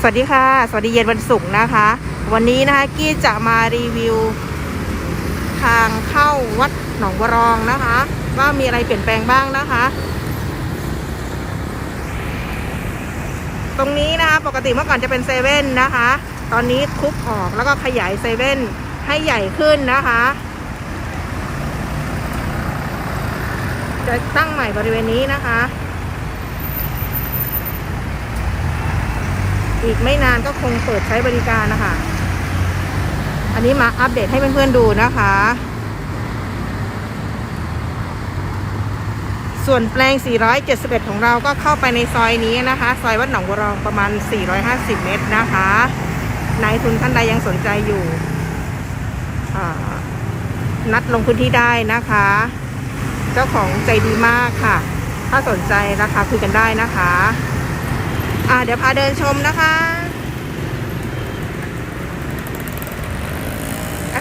สวัสดีค่ะ สวัสดีเย็นวันศุกร์นะคะ วันนี้นะคะกี้จะมารีวิว ทางเข้าวัดหนองบัวรองนะคะ ว่ามีอะไรเปลี่ยนแปลงบ้างนะคะ ตรงนี้นะคะปกติเมื่อก่อนจะเป็นเซเว่นนะคะ ตอนนี้ทุบออกแล้วก็ขยายเซเว่นให้ใหญ่ขึ้นนะคะ จะตั้งใหม่บริเวณนี้นะคะ อีกไม่นานก็คงเปิดใช้บริการนะคะ อันนี้มาอัปเดตให้เพื่อนๆดูนะคะ ส่วนแปลง 471 ของเราก็เข้าไปในซอยนี้นะคะ ซอยวัดหนองบัวรองประมาณ 450 เมตรนะคะนายทุนท่านใดยังสนใจอยู่ นัดลงพื้นที่ได้นะคะ เจ้าของใจดีมากค่ะ ถ้าสนใจราคาคุยกันได้นะคะ อ่าเดี๋ยวพาเดินชมนะคะ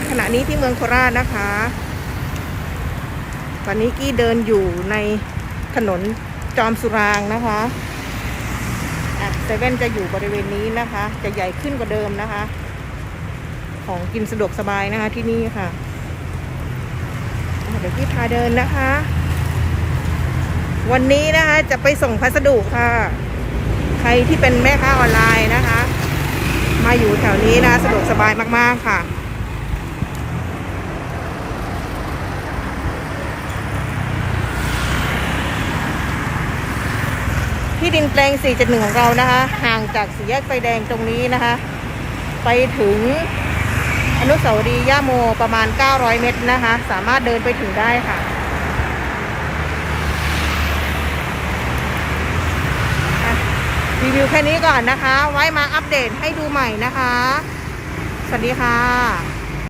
ขณะนี้ที่เมืองโคราชนะคะ ตอนนี้กี้เดินอยู่ในถนนจอมสุรางนะคะอะเซเว่นจะอยู่บริเวณนี้นะคะ จะใหญ่ขึ้นกว่าเดิมนะคะ ของกินสะดวกสบายนะคะที่นี่ค่ะอะเดี๋ยวกี้พาเดินนะคะ วันนี้นะคะจะไปส่งพัสดุค่ะ ใครที่เป็นแม่ค้าออนไลน์นะคะ มาอยู่แถวนี้นะสะดวกสบายมากๆค่ะที่ดินแปลง471ของเรานะคะ ห่างจากสี่แยกไฟแดงตรงนี้นะคะ ไปถึงอนุสาวรีย์ย่าโมประมาณ 900 เมตรนะคะ สามารถเดินไปถึงได้ค่ะ รี วิวแค่นี้ก่อนนะคะ ไว้มาอัปเดตให้ดูใหม่นะคะ สวัสดีค่ะ